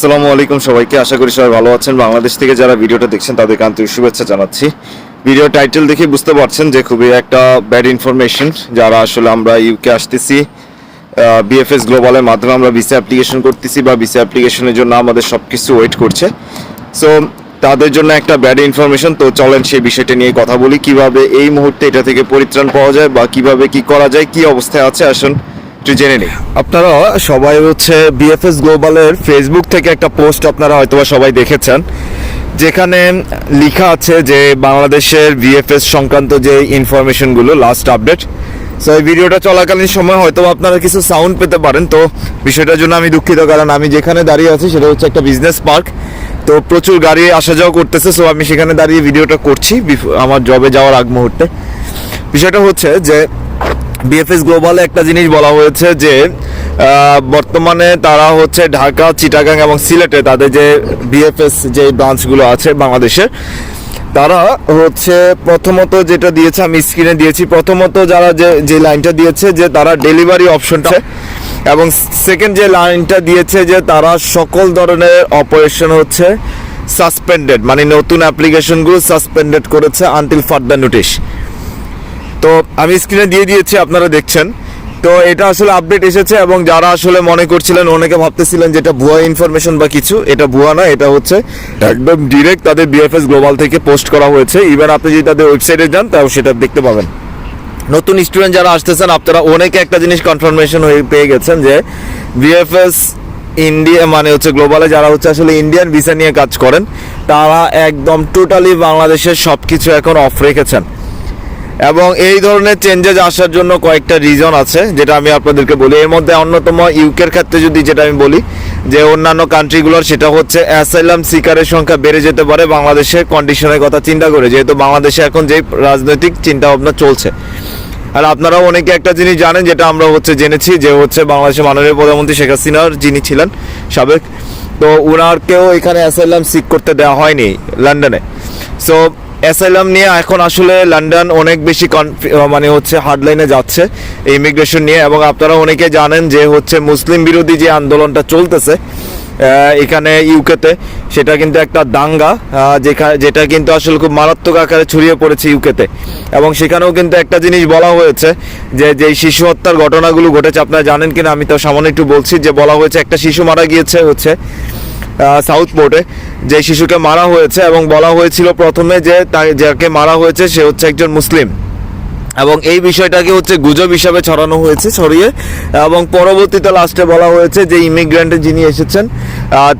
আসসালামু আলাইকুম সবাইকে। আশা করি সবাই ভালো আছেন। বাংলাদেশ থেকে যারা ভিডিওটা দেখছেন, তাদেরকে আন্তরিক শুভেচ্ছা জানাচ্ছি। ভিডিও টাইটেল দেখে বুঝতে পারছেন যে খুবই একটা ব্যাড ইনফরমেশন যারা আসলে আমরা ইউকে আসতেছি বিএফএস গ্লোবালের মাধ্যমে আমরা ভিসা অ্যাপ্লিকেশন করতেছি বা ভিসা অ্যাপ্লিকেশনের জন্য আমাদের সব কিছু ওয়েট করছে। সো তাদের জন্য একটা ব্যাড ইনফরমেশন তো চলেন সেই বিষয়টা নিয়ে কথা বলি। কীভাবে এই মুহূর্তে এটা থেকে পরিত্রাণ পাওয়া যায় বা কীভাবে কি করা যায়, কি অবস্থায় আছে, আসুন একটু জেনে নিই। আপনারা সবাই হচ্ছে বিএফএস গ্লোবালের ফেসবুক থেকে একটা পোস্ট আপনারা হয়তোবা সবাই দেখেছেন, যেখানে লেখা আছে যে বাংলাদেশের বিএফএস সংক্রান্ত যে ইনফরমেশনগুলো লাস্ট আপডেট সো এই ভিডিওটা চলাকালীন সময় হয়তো আপনারা কিছু সাউন্ড পেতে পারেন। তো, বিষয়টার জন্য আমি দুঃখিত, কারণ আমি যেখানে দাঁড়িয়ে আছি সেটা হচ্ছে একটা বিজনেস পার্ক তো, প্রচুর গাড়ি আসা যাওয়া করতেছে সো আমি সেখানে দাঁড়িয়ে ভিডিওটা করছি আমার জবে যাওয়ার আগ মুহূর্তে। বিষয়টা হচ্ছে যে বিএফএস গ্লোবালে একটা জিনিস বলা হয়েছে যে বর্তমানে তারা হচ্ছে ঢাকা চিটাগাং এবং সিলেটে তাদের যে বিএফএস যে ব্রাঞ্চগুলো আছে বাংলাদেশে তারা হচ্ছে প্রথমত যেটা দিয়েছে আমি স্ক্রিনে দিয়েছি প্রথমত যারা যে যে লাইনটা দিয়েছে যে তারা ডেলিভারি অপশনটা এবং সেকেন্ড যে লাইনটা দিয়েছে যে তারা সকল ধরনের অপারেশন হচ্ছে সাসপেন্ডেড মানে নতুন অ্যাপ্লিকেশনগুলো সাসপেন্ডেড করেছে আনটিল ফার্দার নোটিশ তো আমি স্ক্রিনে দিয়ে দিয়েছি, আপনারা দেখছেন। তো এটা আসলে আপডেট এসেছে এবং যারা আসলে মনে করছিলেন, অনেকে ভাবতেছিলেন যেটা ভুয়া ইনফরমেশন বা কিছু, এটা ভুয়া না, এটা হচ্ছে একদম ডিরেক্ট তাদের বিএফএস গ্লোবাল থেকে পোস্ট করা হয়েছে। ইভেন আপনি যদি তাদের ওয়েবসাইটে যান, তাও সেটা দেখতে পাবেন। নতুন স্টুডেন্ট যারা আসতেছেন, আপনারা অনেকে একটা জিনিস কনফার্মেশন হয়ে পেয়ে গেছেন যে বিএফএস ইন্ডিয়া মানে হচ্ছে গ্লোবালে যারা হচ্ছে আসলে ইন্ডিয়ান ভিসা নিয়ে কাজ করেন, তারা একদম টোটালি বাংলাদেশের সব কিছু এখন অফ রেখেছেন। এবং এই ধরনের চেঞ্জেস আসার জন্য কয়েকটা রিজন আছে, যেটা আমি আপনাদেরকে বলি। এর মধ্যে অন্যতম ইউকের ক্ষেত্রে যদি যেটা আমি বলি, যে অন্যান্য কান্ট্রিগুলোর সেটা হচ্ছে অ্যাসাইলাম সিকারের সংখ্যা বেড়ে যেতে পারে বাংলাদেশের কন্ডিশনের কথা চিন্তা করে। যেহেতু বাংলাদেশে এখন যেই রাজনৈতিক চিন্তা ভাবনা চলছে। আর আপনারাও অনেকে একটা জিনিস জানেন, যেটা আমরা হচ্ছে জেনেছি, যে হচ্ছে বাংলাদেশের মাননীয় প্রধানমন্ত্রী শেখ হাসিনার যিনি ছিলেন, সাবেক, তো ওনারকেও এখানে অ্যাসাইলাম সিক করতে দেওয়া হয়নি লন্ডনে। সো অ্যাসাইলাম নিয়ে এখন আসলে লন্ডন অনেক বেশি মানে হচ্ছে হার্ডলাইনে যাচ্ছে ইমিগ্রেশন নিয়ে এবং আপনারা অনেকে জানেন যে হচ্ছে মুসলিম বিরোধী যে আন্দোলনটা চলতেছে এখানে ইউকেতে সেটা কিন্তু একটা দাঙ্গা আহ, যেখা- যেটা কিন্তু আসলে খুব মারাত্মক আকারে ছড়িয়ে পড়েছে ইউকেতে এবং সেখানেও কিন্তু একটা জিনিস বলা হয়েছে যে যে শিশু হত্যার ঘটনাগুলো ঘটেছে আপনারা জানেন কিনা আমি তো সামান্য একটু বলছি যে বলা হয়েছে একটা শিশু মারা গিয়েছে হচ্ছে সাউথ পোর্টে যে শিশুকে মারা হয়েছে এবং বলা হয়েছিল প্রথমে যে তাই যাকে মারা হয়েছে সে হচ্ছে একজন মুসলিম। এবং এই বিষয়টাকে হচ্ছে গুজব হিসাবে ছড়ানো হয়েছে, ছড়িয়ে। এবং পরবর্তীতে লাস্টে বলা হয়েছে যে ইমিগ্রেন্ট যিনি এসেছেন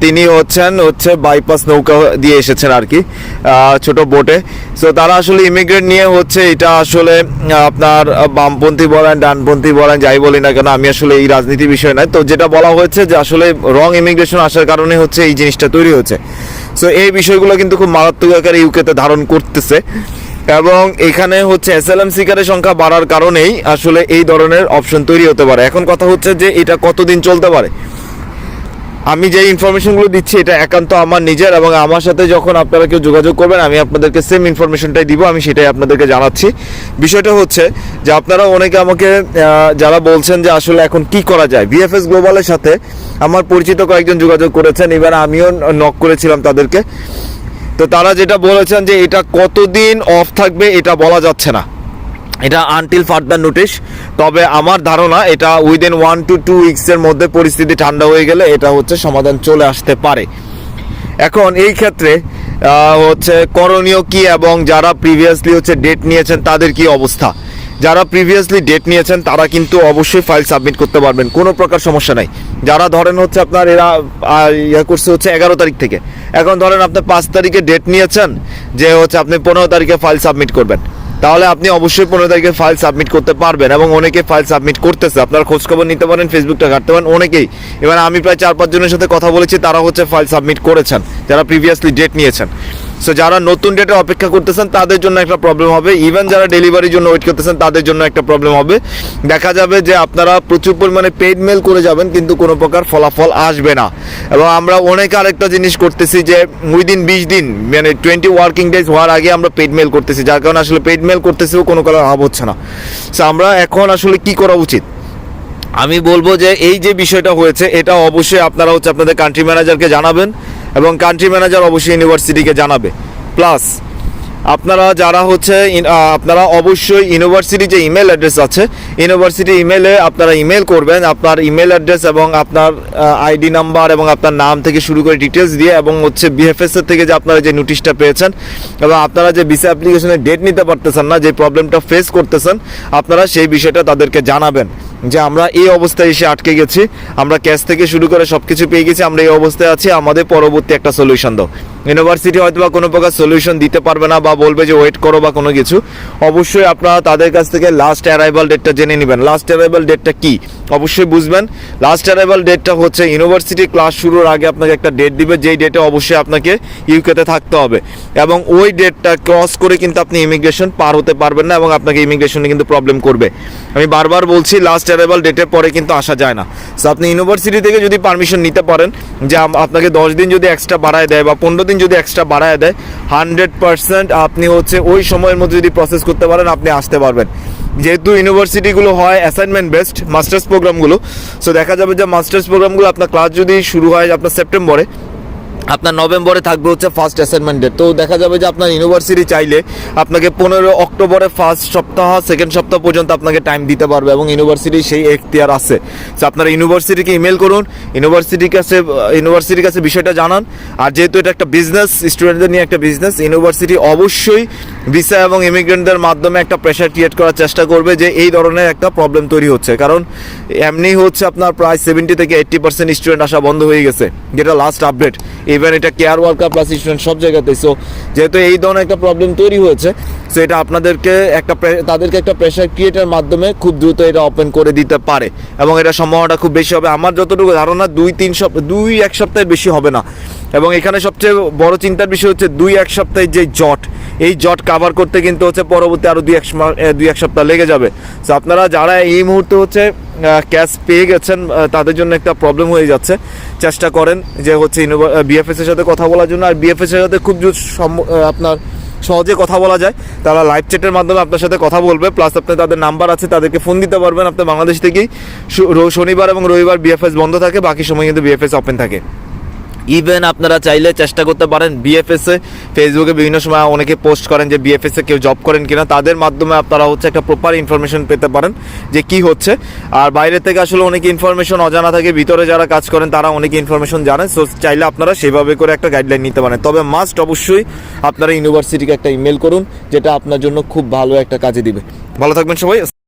তিনি হচ্ছেন হচ্ছে বাইপাস নৌকা দিয়ে এসেছেন আর কি ছোট বোটে সো তারা আসলে ইমিগ্রেন্ট নিয়ে হচ্ছে এটা আসলে আপনার বামপন্থী বলেন, ডানপন্থী বলেন, যাই বলি না কেন, আমি আসলে এই রাজনীতি বিষয় নয়। তো যেটা বলা হয়েছে যে আসলে রং ইমিগ্রেশন আসার কারণে হচ্ছে এই জিনিসটা তৈরি হয়েছে। সো এই বিষয়গুলো কিন্তু খুব মারাত্মক আকারে ইউকেতে ধারণ করতেছে। এবং এখানে হচ্ছে এসএলএম সিকারের সংখ্যা বাড়ার কারণেই আসলে এই ধরনের অপশন তৈরি হতে পারে। এখন কথা হচ্ছে যে এটা কতদিন চলতে পারে? আমি যে ইনফরমেশনগুলো দিচ্ছি, এটা একান্ত আমার নিজের এবং আমার সাথে যখন আপনারা কেউ যোগাযোগ করবেন, আমি আপনাদেরকে সেম ইনফরমেশনটাই দিব, আমি সেটাই আপনাদেরকে জানাচ্ছি। বিষয়টা হচ্ছে যে আপনারা অনেকে আমাকে যারা বলছেন যে আসলে এখন কি করা যায় বিএফএস গ্লোবালের সাথে আমার পরিচিত কয়েকজন যোগাযোগ করেছেন, এবার আমিও নক করেছিলাম তাদেরকে। তো তারা যেটা বলেছেন যে এটা কতদিন অফ থাকবে এটা বলা যাচ্ছে না। এটা আনটিল ফার্দার নোটিশ তবে আমার ধারণা এটা উইদিন ওয়ান টু টু উইকসের মধ্যে পরিস্থিতি ঠান্ডা হয়ে গেলে এটা হচ্ছে সমাধান চলে আসতে পারে। এখন এই ক্ষেত্রে হচ্ছে করণীয় কি এবং যারা প্রিভিয়াসলি হচ্ছে ডেট নিয়েছেন তাদের কি অবস্থা? যারা প্রিভিয়াসলি ডেট নিয়েছেন তারা কিন্তু অবশ্যই ফাইল সাবমিট করতে পারবেন, কোনো প্রকার সমস্যা নাই। যারা ধরেন হচ্ছে আপনার এরা ইয়া করছে হচ্ছে এগারো তারিখ থেকে। এখন ধরেন আপনি পাঁচ তারিখে ডেট নিয়েছেন, যে হচ্ছে আপনি পনেরো তারিখে ফাইল সাবমিট করবেন। তাহলে আপনি অবশ্যই পনেরো তারিখে ফাইল সাবমিট করতে পারবেন এবং অনেকে ফাইল সাবমিট করতেছে। আপনার খোঁজখবর নিতে পারেন ফেসবুকটা ঘাটতে পারেন, অনেকেই। এবার আমি প্রায় চার পাঁচজনের সাথে কথা বলেছি, তারা হচ্ছে ফাইল সাবমিট করেছেন, যারা প্রিভিয়াসলি ডেট নিয়েছেন। সো যারা নতুন ডেটে অপেক্ষা করতেছেন, তাদের জন্য একটা প্রবলেম হবে। ইভেন যারা ডেলিভারির জন্য ওয়েট করতেছেন, তাদের জন্য একটা প্রবলেম হবে। দেখা যাবে যে আপনারা প্রচুর পরিমাণে পেড মেল করে যাবেন, কিন্তু কোনো প্রকার ফলাফল আসবে না। এবং আমরা অনেক আরেকটা জিনিস করতেছি যে উইদিন বিশ দিন মানে টোয়েন্টি ওয়ার্কিং ডেজ হওয়ার আগে আমরা পেড মেল করতেছি। যার কারণে আসলে পেড মেল করতেছিও কোনো কারণে লাভ হচ্ছে না। সো আমরা এখন আসলে কি করা উচিত? আমি বলব যে, এই যে বিষয়টা হয়েছে, এটা অবশ্যই আপনারা হচ্ছে আপনাদের কান্ট্রি ম্যানেজারকে জানাবেন। এবং কান্ট্রি ম্যানেজার অবশ্যই ইউনিভার্সিটিকে জানাবে। প্লাস আপনারা যারা হচ্ছে আপনারা অবশ্যই ইউনিভার্সিটি যে ইমেল অ্যাড্রেস আছে ইউনিভার্সিটি ইমেলে আপনারা ইমেল করবেন আপনার ইমেল অ্যাড্রেস এবং আপনার আইডি নাম্বার এবং আপনার নাম থেকে শুরু করে ডিটেলস দিয়ে এবং হচ্ছে বিএফএস এর থেকে যে আপনারা যে নোটিশটা পেয়েছেন এবং আপনারা যে ভিসা অ্যাপ্লিকেশনের ডেট নিতে পারতেছেন না, যে প্রবলেমটা ফেস করতেছেন, আপনারা সেই বিষয়টা তাদেরকে জানাবেন। যে আমরা এই অবস্থায় এসে আটকে গেছি, আমরা ক্যাশ থেকে শুরু করে সব কিছু পেয়ে গেছি, আমরা এই অবস্থায় আছি, আমাদের পরবর্তী একটা সলিউশন দাও। ইউনিভার্সিটি হয়তো বা কোনো প্রকার সলিউশন দিতে পারবে না বা বলবে যে ওয়েট করো বা কোনো কিছু। অবশ্যই আপনারা তাদের কাছ থেকে লাস্ট অ্যারাইভাল ডেটটা জেনে নেবেন। লাস্ট অ্যারাইভাল ডেটটা কি? অবশ্যই বুঝবেন। লাস্ট অ্যারাইভাল ডেটটা হচ্ছে ইউনিভার্সিটি ক্লাস শুরুর আগে আপনাকে একটা ডেট দিবে, যেই ডেটে অবশ্যই আপনাকে ইউকেতে থাকতে হবে। এবং ওই ডেটটা ক্রস করে কিন্তু আপনি ইমিগ্রেশন পার হতে পারবেন না এবং আপনাকে ইমিগ্রেশনে কিন্তু প্রবলেম করবে। আমি বারবার বলছি লাস্ট অ্যারাইভাল ডেটের পরে কিন্তু আসা যায় না। সো আপনি ইউনিভার্সিটি থেকে যদি পারমিশন নিতে পারেন যে আপনাকে দশ দিন যদি এক্সট্রা বাড়ায় দেয় বা পনেরো দিন যদি এক্সট্রা বাড়ায় দেয় হান্ড্রেড পার্সেন্ট আপনি হচ্ছে ওই সময়ের মধ্যে যদি প্রসেস করতে পারেন, আপনি আসতে পারবেন। যেহেতু ইউনিভার্সিটিগুলো হয় অ্যাসাইনমেন্ট বেসড মাস্টার্স প্রোগ্রামগুলো সো দেখা যাবে যে মাস্টার্স প্রোগ্রামগুলো আপনার ক্লাস যদি শুরু হয় আপনার সেপ্টেম্বরে আপনার নভেম্বরে থাকবে হচ্ছে ফার্স্ট অ্যাসাইনমেন্ট ডেট তো দেখা যাবে যে আপনার ইউনিভার্সিটি চাইলে আপনাকে পনেরো অক্টোবরে ফার্স্ট সপ্তাহ সেকেন্ড সপ্তাহ পর্যন্ত আপনাকে টাইম দিতে পারবে এবং ইউনিভার্সিটির সেই এখতিয়ার আছে। তো আপনারা ইউনিভার্সিটিকে ইমেল করুন ইউনিভার্সিটির কাছে ইউনিভার্সিটির কাছে বিষয়টা জানান। আর যেহেতু এটা একটা বিজনেস স্টুডেন্টদের নিয়ে একটা বিজনেস ইউনিভার্সিটি অবশ্যই ভিসা এবং ইমিগ্রেন্টদের মাধ্যমে একটা প্রেশার ক্রিয়েট করার চেষ্টা করবে যে এই ধরনের একটা প্রবলেম তৈরি হচ্ছে। কারণ এমনি হচ্ছে আপনার প্রায় সেভেন্টি থেকে এইট্টি পার্সেন্ট স্টুডেন্ট আসা বন্ধ হয়ে গেছে। যেটা লাস্ট আপডেট ইভেন এটা কেয়ার ওয়ার্কার প্লাস স্টুডেন্ট সব জায়গাতে সো যেহেতু এই ধরনের একটা প্রবলেম তৈরি হয়েছে সো এটা আপনাদেরকে একটা তাদেরকে একটা প্রেশার ক্রিয়েটের মাধ্যমে খুব দ্রুত এটা ওপেন করে দিতে পারে। এবং এটা সম্ভাবনাটা খুব বেশি হবে। আমার যতটুকু ধারণা, দুই, তিন সপ্তাহ, দুই, এক সপ্তাহের বেশি হবে না। এবং এখানে সবচেয়ে বড় চিন্তার বিষয় হচ্ছে দুই, এক সপ্তাহের যে জট এই জট কাভার করতে কিন্তু হচ্ছে পরবর্তী আরও দুই এক দুই এক সপ্তাহ লেগে যাবে। সো আপনারা যারা এই মুহূর্তে হচ্ছে ক্যাশ পেয়ে গেছেন তাদের জন্য একটা প্রবলেম হয়ে যাচ্ছে। চেষ্টা করেন যে হচ্ছে বিএফএস এর সাথে কথা বলার জন্য। আর বিএফএস এর সাথে খুব আপনার সহজে কথা বলা যায়। তারা লাইভ চ্যাটের মাধ্যমে আপনার সাথে কথা বলবে। প্লাস আপনি তাদের নাম্বার আছে, তাদেরকে ফোন দিতে পারবেন। আপনি বাংলাদেশ থেকেই শনিবার এবং রবিবার বিএফএস বন্ধ থাকে। বাকি সময় কিন্তু বিএফএস ওপেন থাকে। ইভেন আপনারা চাইলে চেষ্টা করতে পারেন বিএফএস ফেসবুকে বিভিন্ন সময় অনেকে পোস্ট করেন যে বিএফএস কেউ জব করেন কিনা। তাদের মাধ্যমে আপনারা হচ্ছে একটা প্রপার ইনফরমেশন পেতে পারেন যে কি হচ্ছে। আর বাইরে থেকে আসলে অনেক ইনফরমেশন অজানা থাকে, ভিতরে যারা কাজ করেন তারা অনেক ইনফরমেশন জানেন। সো চাইলে আপনারা সেভাবে করে একটা গাইডলাইন নিতে পারেন। তবে মাস্ট অবশ্যই আপনারা ইউনিভার্সিটিকে একটা ইমেল করুন, যেটা আপনার জন্য খুব ভালো একটা কাজে দিবে। ভালো থাকবেন সবাই।